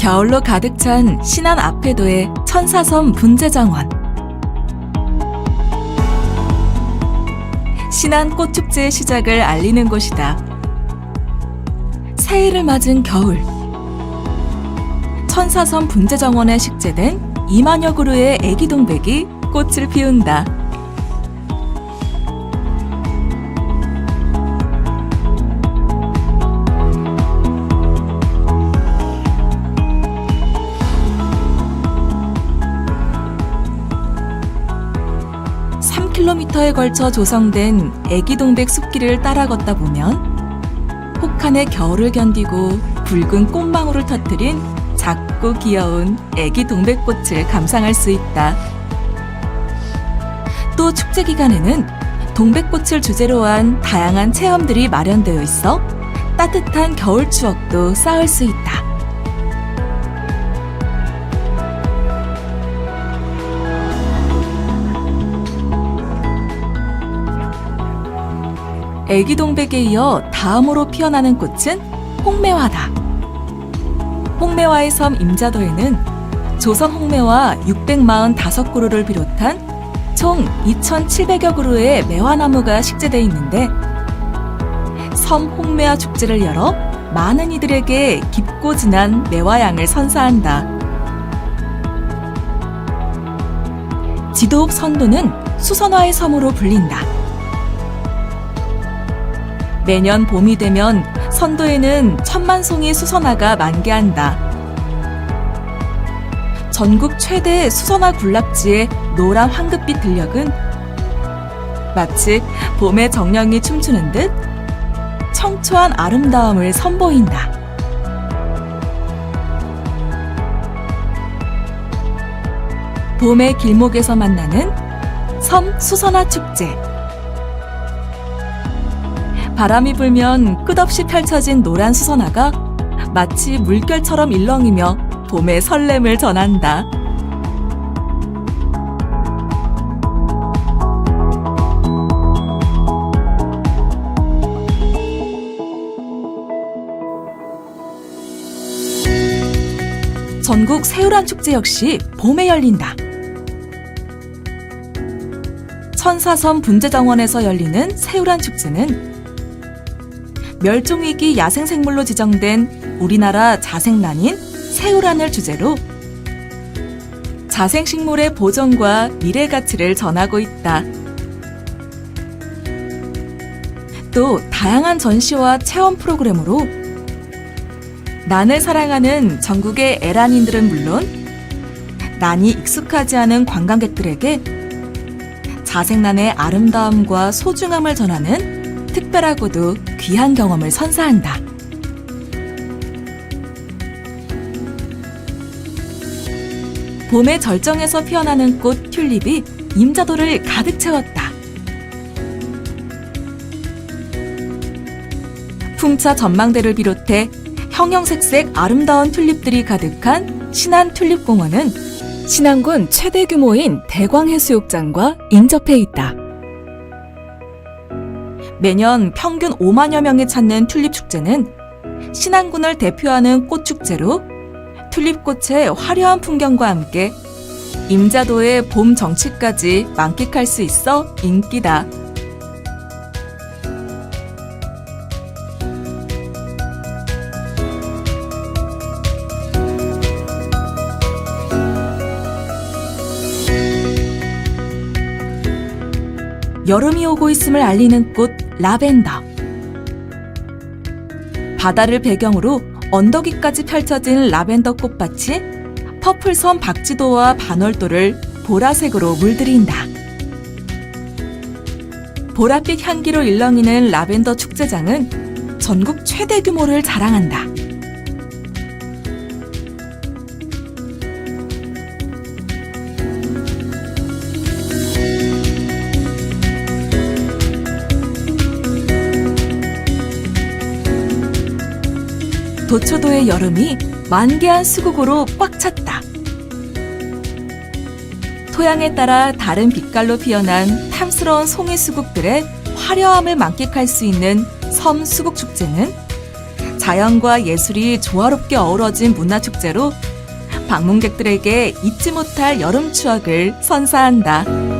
겨울로 가득 찬 신안 앞에도의 천사섬 분재정원. 신안 꽃축제의 시작을 알리는 곳이다. 새해를 맞은 겨울. 천사섬 분재정원에 식재된 2만여 그루의 애기 동백이 꽃을 피운다. 삼 k m 에 걸쳐 조성된 애기 동백 숲길을 따라 걷다 보면 혹한의 겨울을 견디고 붉은 꽃망울을 터뜨린 작고 귀여운 애기 동백꽃을 감상할 수 있다. 또 축제 기간에는 동백꽃을 주제로 한 다양한 체험들이 마련되어 있어 따뜻한 겨울 추억도 쌓을 수 있다. 애기 동백에 이어 다음으로 피어나는 꽃은 홍매화다. 홍매화의 섬 임자도에는 조선 홍매화 645그루를 비롯한 총 2,700여 그루의 매화나무가 식재되어 있는데 섬 홍매화 축제를 열어 많은 이들에게 깊고 진한 매화향을 선사한다. 지도읍 선도는 수선화의 섬으로 불린다. 매년 봄이 되면 선도에는 천만 송이 수선화가 만개한다. 전국 최대 수선화 군락지의 노란 황급빛 들녘은 마치 봄의 정령이 춤추는 듯 청초한 아름다움을 선보인다. 봄의 길목에서 만나는 섬 수선화 축제. 바람이 불면 끝없이 펼쳐진 노란 수선화가 마치 물결처럼 일렁이며 봄의 설렘을 전한다. 전국 새우란 축제 역시 봄에 열린다. 천사섬 분재정원에서 열리는 새우란 축제는 멸종위기 야생생물로 지정된 우리나라 자생란인 새우란을 주제로 자생식물의 보존과 미래 가치를 전하고 있다. 또 다양한 전시와 체험 프로그램으로 난을 사랑하는 전국의 에란인들은 물론 난이 익숙하지 않은 관광객들에게 자생란의 아름다움과 소중함을 전하는 특별하고도 귀한 경험을 선사한다. 봄의 절정에서 피어나는 꽃 튤립이 임자도를 가득 채웠다. 풍차 전망대를 비롯해 형형색색 아름다운 튤립들이 가득한 신안 튤립공원은 신안군 최대 규모인 대광해수욕장과 인접해 있다. 매년 평균 5만여 명이 찾는 튤립 축제는 신안군을 대표하는 꽃 축제로 튤립꽃의 화려한 풍경과 함께 임자도의 봄 정취까지 만끽할 수 있어 인기다. 여름이 오고 있음을 알리는 꽃 라벤더. 바다를 배경으로 언덕 위까지 펼쳐진 라벤더 꽃밭이 퍼플섬 박지도와 반월도를 보라색으로 물들인다. 보랏빛 향기로 일렁이는 라벤더 축제장은 전국 최대 규모를 자랑한다. 도초도의 여름이 만개한 수국으로 꽉 찼다. 토양에 따라 다른 빛깔로 피어난 탐스러운 송이 수국들의 화려함을 만끽할 수 있는 섬 수국 축제는 자연과 예술이 조화롭게 어우러진 문화 축제로 방문객들에게 잊지 못할 여름 추억을 선사한다.